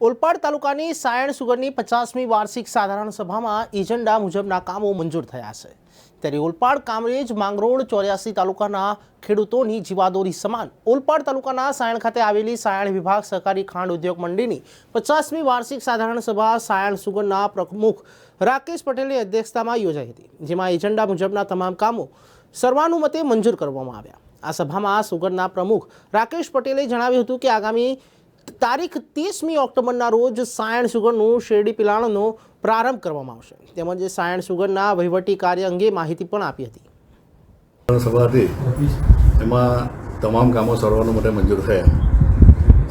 ઓલપાડ તાલુકાની સાયણ સુગરની પચાસમી વાર્ષિક સાધારણ સભામાં એજન્ડા મુજબના કામો મંજૂર થયા છે. ત્યારે ઓલપાડ કામરેજ માંગરોળ ચોર્યાસી તાલુકાના ખેડૂતોની જીવાદોરી સમાન ઓલપાડ તાલુકાના સાયણ ખાતે આવેલી સાયણ વિભાગ સહકારી ખાંડ ઉદ્યોગ મંડળીની પચાસમી વાર્ષિક સાધારણ સભા સાયણ સુગરના પ્રમુખ રાકેશ પટેલની અધ્યક્ષતામાં યોજાઈ હતી, જેમાં એજન્ડા મુજબના તમામ કામો સર્વાનુમતે મંજૂર કરવામાં આવ્યા. આ સભામાં સુગરના પ્રમુખ રાકેશ પટેલે જણાવ્યું હતું કે આગામી તારીખ ત્રીસમી ઓક્ટોબરના રોજ સાયણ સુગરનું શેરડી પિલાણનો પ્રારંભ કરવામાં આવશે. તેમજ સાયણ સુગરના વહીવટી કાર્ય અંગે માહિતી પણ આપી હતી. સભા હતી એમાં તમામ કામો સર્વાનો માટે મંજૂર થયા.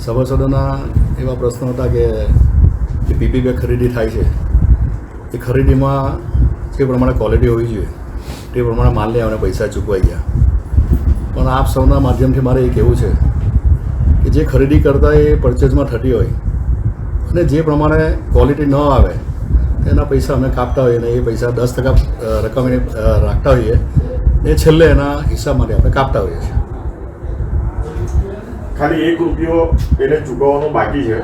સભાસદોના એવા પ્રશ્નો હતા કે જે પીપી બેગ ખરીદી થાય છે. એ ખરીદીમાં જે પ્રમાણે ક્વોલિટી હોવી જોઈએ, તે પ્રમાણે માલને અમને પૈસા ચૂકવાઈ ગયા. પણ આપ સૌના માધ્યમથી મારે એ કહેવું છે કે જે ખરીદી કરતાં એ પરચેઝમાં થતી હોય અને જે પ્રમાણે ક્વોલિટી ન આવે એના પૈસા અમે કાપતા હોઈએ અને એ પૈસા દસ ટકા રકમ એને રાખતા હોઈએ ને છેલ્લે એના હિસાબમાંથી આપણે કાપતા હોઈએ છીએ. ખાલી એક રૂપિયો એને ચૂકવવાનો બાકી છે.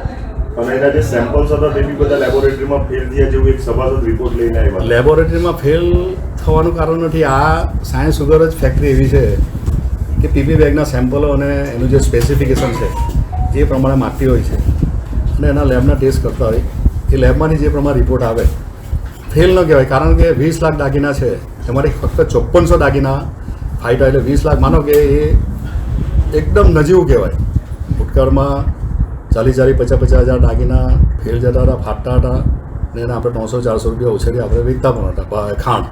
અને એના જે સેમ્પલ્સ હતા તે બી બધા લેબોરેટરીમાં ફેલ થયા જેવું એક સભાસદ રિપોર્ટ લઈને આવ્યા. લેબોરેટરીમાં ફેલ થવાનું કારણ નથી. આ સાયન્સ સુગર જ ફેક્ટરી એવી છે. કે પીપી બેગના સેમ્પલો અને એનું જે સ્પેસિફિકેશન છે, એ પ્રમાણે માગતી હોય છે. અને એના લેબના ટેસ્ટ કરતા હોય. એ લેબમાંની જે પ્રમાણે રિપોર્ટ આવે ફેલ ન કહેવાય. કારણ કે વીસ લાખ દાગીના છે. એમાંથી ફક્ત ચોપ્પનસો દાગીના ફાઇટા એટલે વીસ લાખ. માનો કે એ એકદમ નજીવું કહેવાય. ભૂતકાળમાં ચાલીસ ચાલીસ, પચાસ પચાસ હજાર દાગીના ફેલ જતા હતા, ફાટતા હતા. ને એને આપણે ત્રણસો, ચારસો રૂપિયા ઉછેરી આપણે વેચતા પણ હતા. ખાંડ